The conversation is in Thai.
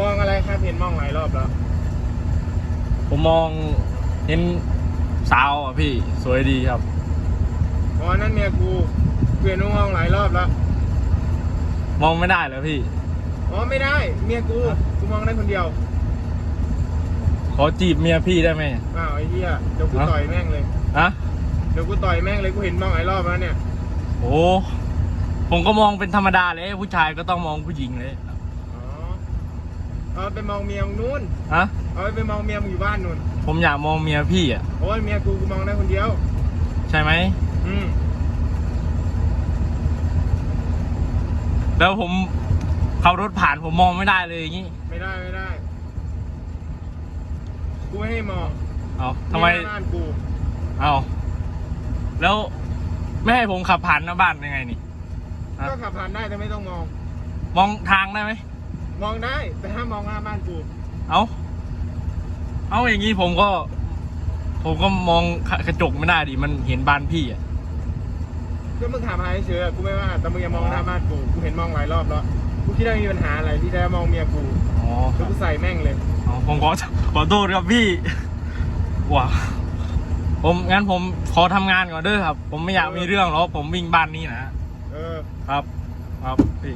มองอะไรครับเห็นมองหลายรอบแล้ว ผมมองเห็นสาวอะพี่สวยดีครับอ๋อนั่นเมียกูเปลี่ยนมองหลายรอบแล้ว มองไม่ได้เลยพี่ อ๋อไม่ได้ เมียกูกูมองได้คนเดียว ขอจีบเมียพี่ได้ไหมอ้าวไอ้เหี้ยเดี๋ยวกูฮะต่อยแม่งเลยอะเดี๋ยวกูต่อยแม่งเลยกูเห็นมองหลายรอบแล้วเนี่ย โอ้ผมก็มองเป็นธรรมดาเลย ผู้ชายก็ต้องมองผู้หญิงเลยอ๋อ เอาไปมองเมียมึงนู้นอะเอาไปมองเมียมึงอยู่บ้านนู่นผมอยากมองเมียพี่อะ โอ้ยเมียกูกูมองได้คนเดียว ใช่ไหมอืมแล้วผมขับรถผ่านผมมองไม่ได้เลยอย่างงี้ไม่ได้ไม่ได้กูไม่ให้มองเอาทำไมนี่หน้าบ้านกูเอาแล้วไม่ให้ผมขับผ่านหน้าบ้านยังไงนี่ ฮะ ก็ขับผ่านได้แต่ไม่ต้องมอง มองทางได้ไหม มองได้แต่ห้ามมองหน้าบ้านกูเอาเอาอย่างงี้ผมก็ ผมก็มองกระจกไม่ได้ดิมันเห็นบ้านพี่อะก็มึงถามหาเฉยๆกูไม่ว่าแต่มึงอย่ามองหน้าบ้านกูกูเห็นมองหลายรอบแล้วกูคิดว่ามีปัญหาอะไรที่จะมองเมียกูอ๋อคแล้รัวบกูใส่แม่งเลยอ๋อผมขอขอโทษครับพี่ว้าผมงั้นผมขอทำงานก่อนเด้อครับ ผมไม่อยากมีเรื่องหรอกผมวิ่งบ้านนี้นะเออครับ ครับพี่